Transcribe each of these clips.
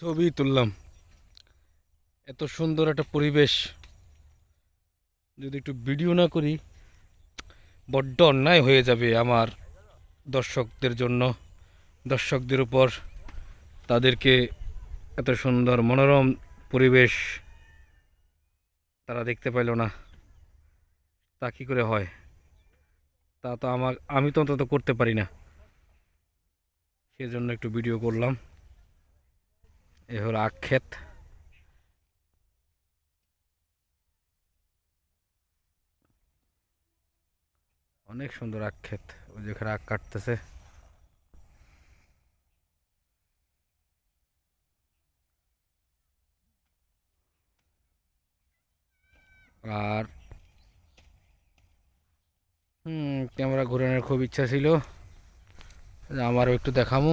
ছবি তুললাম। এত সুন্দর একটা পরিবেশ। যদি একটু ভিডিও না করি, বড্ড অন্যায় হয়ে যাবে আমার দর্শকদের জন্য। দর্শকদের উপর তাদেরকে এত সুন্দর মনোরম পরিবেশ তারা দেখতে পাইল না। তা কী করে হয়? তা তো আমার, আমি তো অন্তত করতে পারি না। সেজন্য একটু ভিডিও করলাম। এ হলো আখ ক্ষেত। অনেক সুন্দর আখ ক্ষেত যেখানে আখ কাটতেছে। আর, হুম, ক্যামেরা ঘুরানোর খুব ইচ্ছা ছিল। আমারও একটু দেখামু।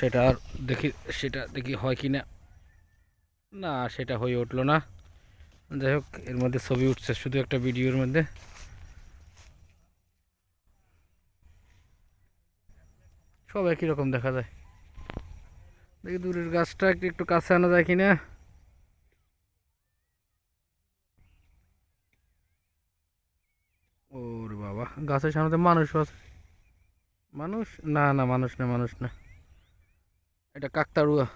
সেটা আর দেখি, সেটা দেখি হয় কি না। না, সেটা হয়ে উঠল না। যাই হোক, এর মধ্যে ছবি উঠছে, শুধু একটা ভিডিওর মধ্যে। সব একই রকম দেখা যায়। দেখি দূরের গাছটা একটু কাছে আনা যায় কি না ওর বাবা, গাছের সামনে মানুষও আছে। মানুষ? না না, মানুষ না মানুষ না। এটা কাকতারুয়া